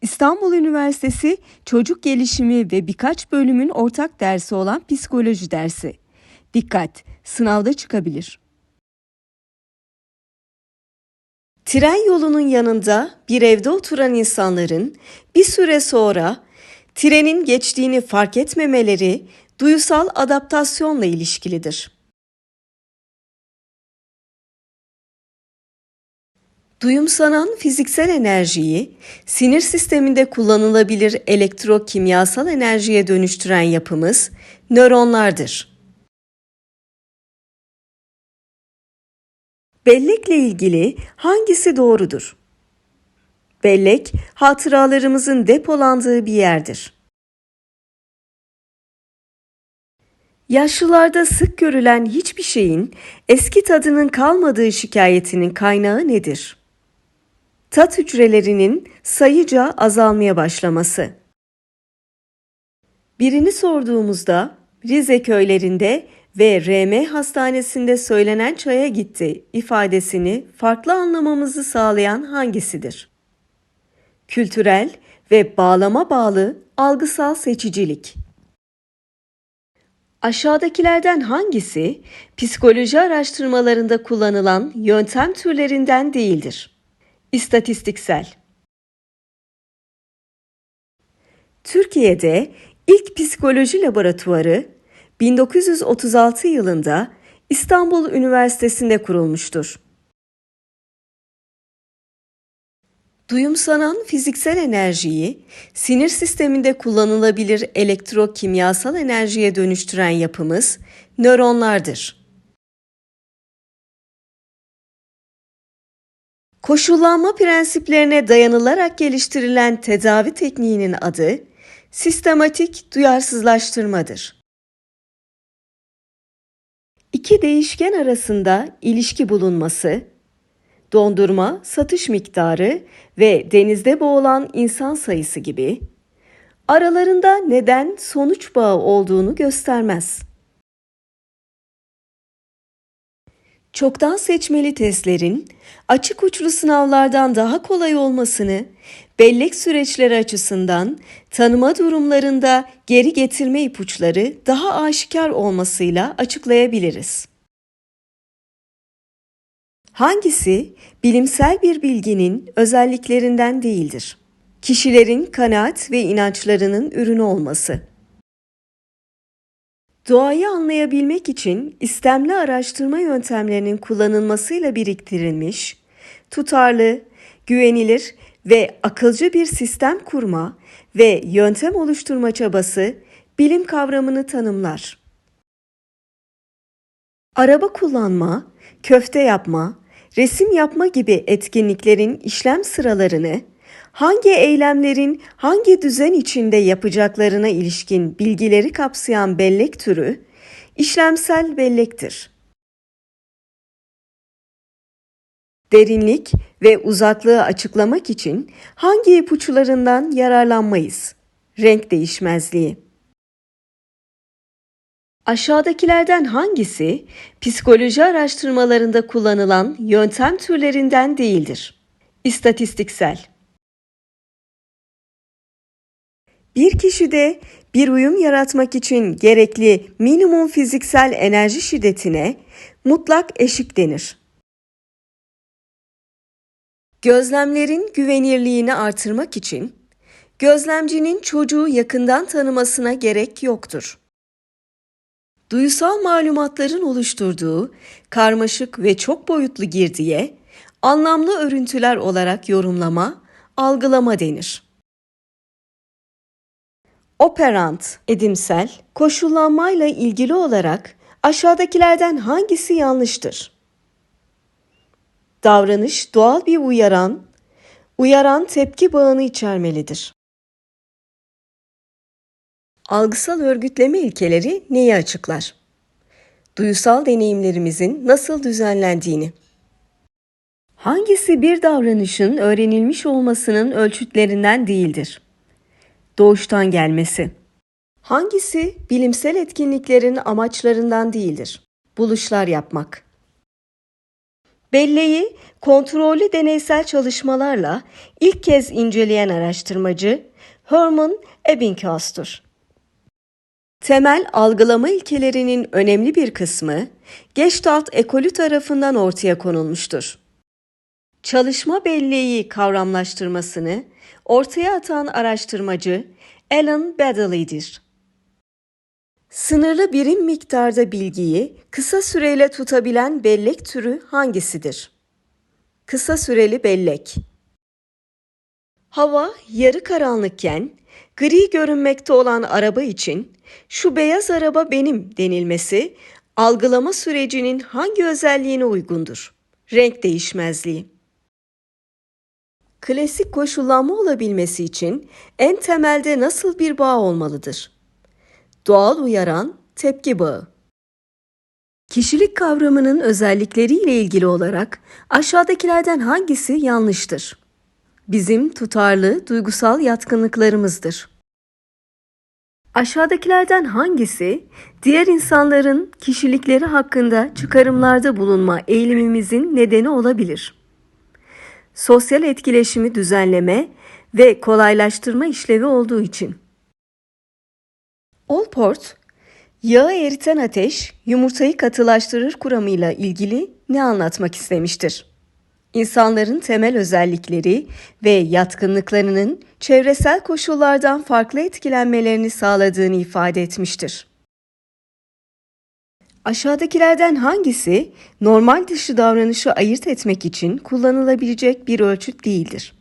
İstanbul Üniversitesi Çocuk Gelişimi ve birkaç bölümün ortak dersi olan psikoloji dersi. Dikkat! Sınavda çıkabilir. Tren yolunun yanında bir evde oturan insanların bir süre sonra trenin geçtiğini fark etmemeleri duyusal adaptasyonla ilişkilidir. Duyumsanan fiziksel enerjiyi sinir sisteminde kullanılabilir elektrokimyasal enerjiye dönüştüren yapımız nöronlardır. Bellekle ilgili hangisi doğrudur? Bellek, hatıralarımızın depolandığı bir yerdir. Yaşlılarda sık görülen hiçbir şeyin eski tadının kalmadığı şikayetinin kaynağı nedir? Tat hücrelerinin sayıca azalmaya başlaması. Birini sorduğumuzda Rize köylerinde ve RM hastanesinde söylenen çaya gitti ifadesini farklı anlamamızı sağlayan hangisidir? Kültürel ve bağlama bağlı algısal seçicilik. Aşağıdakilerden hangisi psikoloji araştırmalarında kullanılan yöntem türlerinden değildir? İstatistiksel. Türkiye'de ilk psikoloji laboratuvarı 1936 yılında İstanbul Üniversitesi'nde kurulmuştur. Duyumsanan fiziksel enerjiyi sinir sisteminde kullanılabilir elektrokimyasal enerjiye dönüştüren yapımız nöronlardır. Koşullanma prensiplerine dayanılarak geliştirilen tedavi tekniğinin adı sistematik duyarsızlaştırmadır. İki değişken arasında ilişki bulunması, dondurma, satış miktarı ve denizde boğulan insan sayısı gibi aralarında neden sonuç bağı olduğunu göstermez. Çoktan seçmeli testlerin açık uçlu sınavlardan daha kolay olmasını bellek süreçleri açısından tanıma durumlarında geri getirme ipuçları daha aşikar olmasıyla açıklayabiliriz. Hangisi bilimsel bir bilginin özelliklerinden değildir? Kişilerin kanaat ve inançlarının ürünü olması. Doğayı anlayabilmek için istemli araştırma yöntemlerinin kullanılmasıyla biriktirilmiş, tutarlı, güvenilir ve akılcı bir sistem kurma ve yöntem oluşturma çabası bilim kavramını tanımlar. Araba kullanma, köfte yapma, resim yapma gibi etkinliklerin işlem sıralarını hangi eylemlerin hangi düzen içinde yapacaklarına ilişkin bilgileri kapsayan bellek türü işlemsel bellektir. Derinlik ve uzaklığı açıklamak için hangi ipuçlarından yararlanmayız? Renk değişmezliği. Aşağıdakilerden hangisi psikoloji araştırmalarında kullanılan yöntem türlerinden değildir? İstatistiksel. Bir kişide bir uyum yaratmak için gerekli minimum fiziksel enerji şiddetine mutlak eşik denir. Gözlemlerin güvenirliğini artırmak için gözlemcinin çocuğu yakından tanımasına gerek yoktur. Duyusal malumatların oluşturduğu karmaşık ve çok boyutlu girdiye anlamlı örüntüler olarak yorumlama, algılama denir. Operant, edimsel, koşullanmayla ilgili olarak aşağıdakilerden hangisi yanlıştır? Davranış doğal bir uyaran, uyaran tepki bağını içermelidir. Algısal örgütleme ilkeleri neyi açıklar? Duyusal deneyimlerimizin nasıl düzenlendiğini. Hangisi bir davranışın öğrenilmiş olmasının ölçütlerinden değildir? Doğuştan gelmesi. Hangisi bilimsel etkinliklerin amaçlarından değildir? Buluşlar yapmak. Belleği kontrollü deneysel çalışmalarla ilk kez inceleyen araştırmacı Herman Ebbinghaus'tur. Temel algılama ilkelerinin önemli bir kısmı Gestalt ekolü tarafından ortaya konulmuştur. Çalışma belleği kavramlaştırmasını ortaya atan araştırmacı Alan Baddeley'dir. Sınırlı birim miktarda bilgiyi kısa süreyle tutabilen bellek türü hangisidir? Kısa süreli bellek. Hava yarı karanlıkken gri görünmekte olan araba için şu beyaz araba benim denilmesi algılama sürecinin hangi özelliğine uygundur? Renk değişmezliği. Klasik koşullanma olabilmesi için en temelde nasıl bir bağ olmalıdır? Doğal uyaran tepki bağı. Kişilik kavramının özellikleriyle ilgili olarak aşağıdakilerden hangisi yanlıştır? Bizim tutarlı duygusal yatkınlıklarımızdır. Aşağıdakilerden hangisi diğer insanların kişilikleri hakkında çıkarımlarda bulunma eğilimimizin nedeni olabilir? Sosyal etkileşimi düzenleme ve kolaylaştırma işlevi olduğu için. Olport, yağı eriten ateş yumurtayı katılaştırır kuramıyla ilgili ne anlatmak istemiştir? İnsanların temel özellikleri ve yatkınlıklarının çevresel koşullardan farklı etkilenmelerini sağladığını ifade etmiştir. Aşağıdakilerden hangisi normal dışı davranışı ayırt etmek için kullanılabilecek bir ölçüt değildir?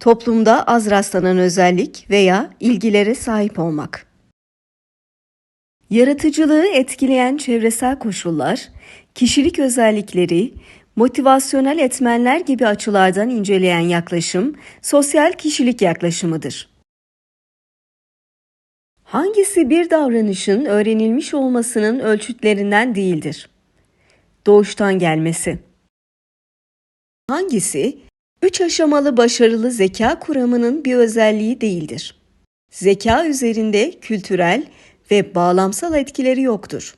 Toplumda az rastlanan özellik veya ilgilere sahip olmak. Yaratıcılığı etkileyen çevresel koşullar, kişilik özellikleri, motivasyonel etmenler gibi açılardan inceleyen yaklaşım sosyal kişilik yaklaşımıdır. Hangisi bir davranışın öğrenilmiş olmasının ölçütlerinden değildir? Doğuştan gelmesi. Hangisi üç aşamalı başarılı zeka kuramının bir özelliği değildir? Zeka üzerinde kültürel ve bağlamsal etkileri yoktur.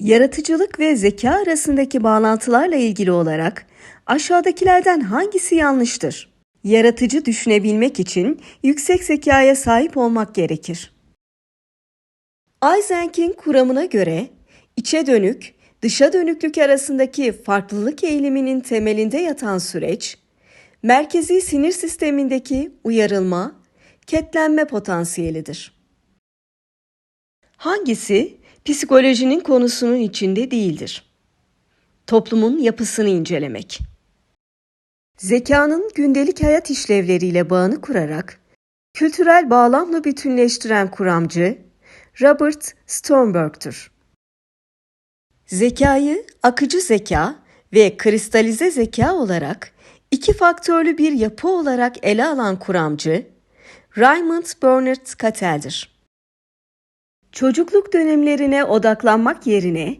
Yaratıcılık ve zeka arasındaki bağlantılarla ilgili olarak aşağıdakilerden hangisi yanlıştır? Yaratıcı düşünebilmek için yüksek zekaya sahip olmak gerekir. Eisenk'in kuramına göre içe dönük, dışa dönüklük arasındaki farklılık eğiliminin temelinde yatan süreç, merkezi sinir sistemindeki uyarılma, ketlenme potansiyelidir. Hangisi psikolojinin konusunun içinde değildir? Toplumun yapısını incelemek. Zekanın gündelik hayat işlevleriyle bağını kurarak kültürel bağlamla bütünleştiren kuramcı Robert Sternberg'tür. Zekayı akıcı zeka ve kristalize zeka olarak iki faktörlü bir yapı olarak ele alan kuramcı Raymond Bernard Cattell'dir. Çocukluk dönemlerine odaklanmak yerine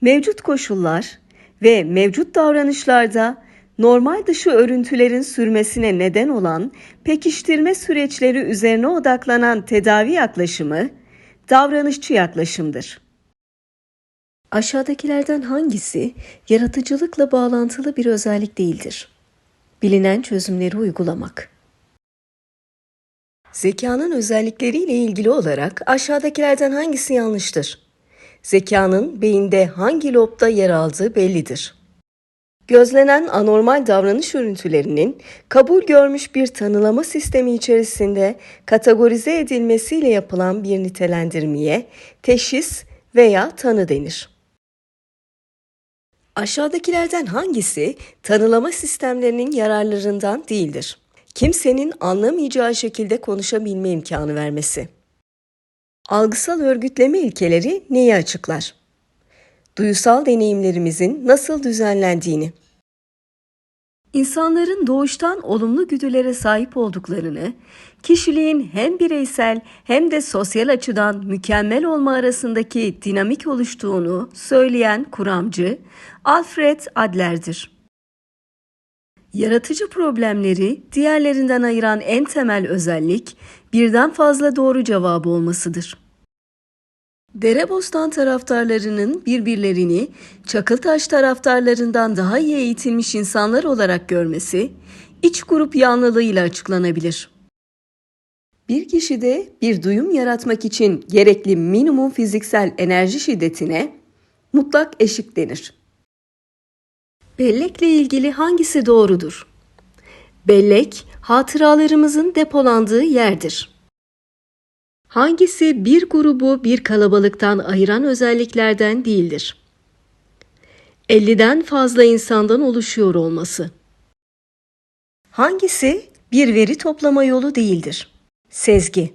mevcut koşullar ve mevcut davranışlarda normal dışı örüntülerin sürmesine neden olan pekiştirme süreçleri üzerine odaklanan tedavi yaklaşımı davranışçı yaklaşımdır. Aşağıdakilerden hangisi yaratıcılıkla bağlantılı bir özellik değildir? Bilinen çözümleri uygulamak. Zekanın özellikleriyle ilgili olarak aşağıdakilerden hangisi yanlıştır? Zekanın beyinde hangi lobda yer aldığı bellidir. Gözlenen anormal davranış örüntülerinin kabul görmüş bir tanılama sistemi içerisinde kategorize edilmesiyle yapılan bir nitelendirmeye teşhis veya tanı denir. Aşağıdakilerden hangisi tanılama sistemlerinin yararlarından değildir? Kimsenin anlamayacağı şekilde konuşabilme imkanı vermesi. Algısal örgütleme ilkeleri neyi açıklar? Duyusal deneyimlerimizin nasıl düzenlendiğini. İnsanların doğuştan olumlu güdülere sahip olduklarını, kişiliğin hem bireysel hem de sosyal açıdan mükemmel olma arasındaki dinamik oluştuğunu söyleyen kuramcı Alfred Adler'dir. Yaratıcı problemleri diğerlerinden ayıran en temel özellik birden fazla doğru cevabı olmasıdır. Derebostan taraftarlarının birbirlerini Çakıltaş taraftarlarından daha iyi eğitilmiş insanlar olarak görmesi, iç grup yanlılığıyla açıklanabilir. Bir kişide bir duyum yaratmak için gerekli minimum fiziksel enerji şiddetine mutlak eşik denir. Bellekle ilgili hangisi doğrudur? Bellek, hatıralarımızın depolandığı yerdir. Hangisi bir grubu bir kalabalıktan ayıran özelliklerden değildir? 50'den fazla insandan oluşuyor olması. Hangisi bir veri toplama yolu değildir? Sezgi.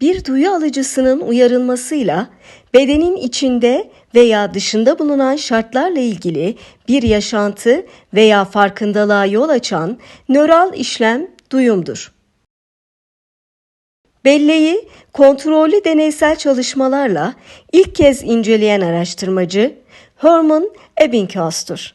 Bir duyu alıcısının uyarılmasıyla bedenin içinde veya dışında bulunan şartlarla ilgili bir yaşantı veya farkındalığa yol açan nöral işlem duyumdur. Belleği kontrollü deneysel çalışmalarla ilk kez inceleyen araştırmacı Herman Ebbinghaus'tur.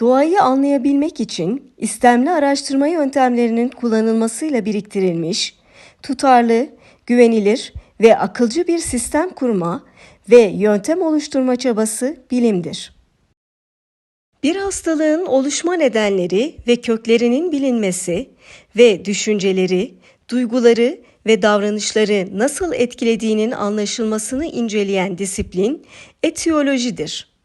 Doğayı anlayabilmek için istemli araştırma yöntemlerinin kullanılmasıyla biriktirilmiş, tutarlı, güvenilir ve akılcı bir sistem kurma ve yöntem oluşturma çabası bilimdir. Bir hastalığın oluşma nedenleri ve köklerinin bilinmesi ve düşünceleri, duyguları ve davranışları nasıl etkilediğinin anlaşılmasını inceleyen disiplin etiyolojidir.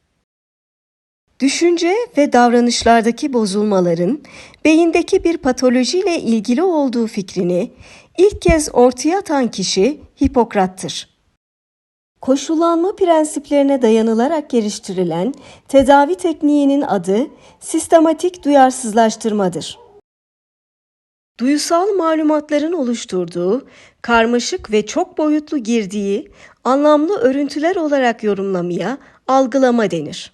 Düşünce ve davranışlardaki bozulmaların beyindeki bir patolojiyle ilgili olduğu fikrini ilk kez ortaya atan kişi Hipokrat'tır. Koşullanma prensiplerine dayanılarak geliştirilen tedavi tekniğinin adı sistematik duyarsızlaştırmadır. Duyusal malumatların oluşturduğu karmaşık ve çok boyutlu girdiği anlamlı örüntüler olarak yorumlamaya algılama denir.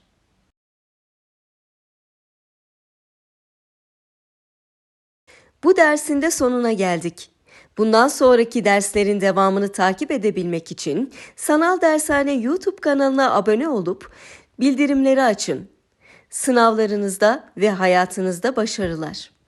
Bu dersin de sonuna geldik. Bundan sonraki derslerin devamını takip edebilmek için Sanal Dershane YouTube kanalına abone olup bildirimleri açın. Sınavlarınızda ve hayatınızda başarılar.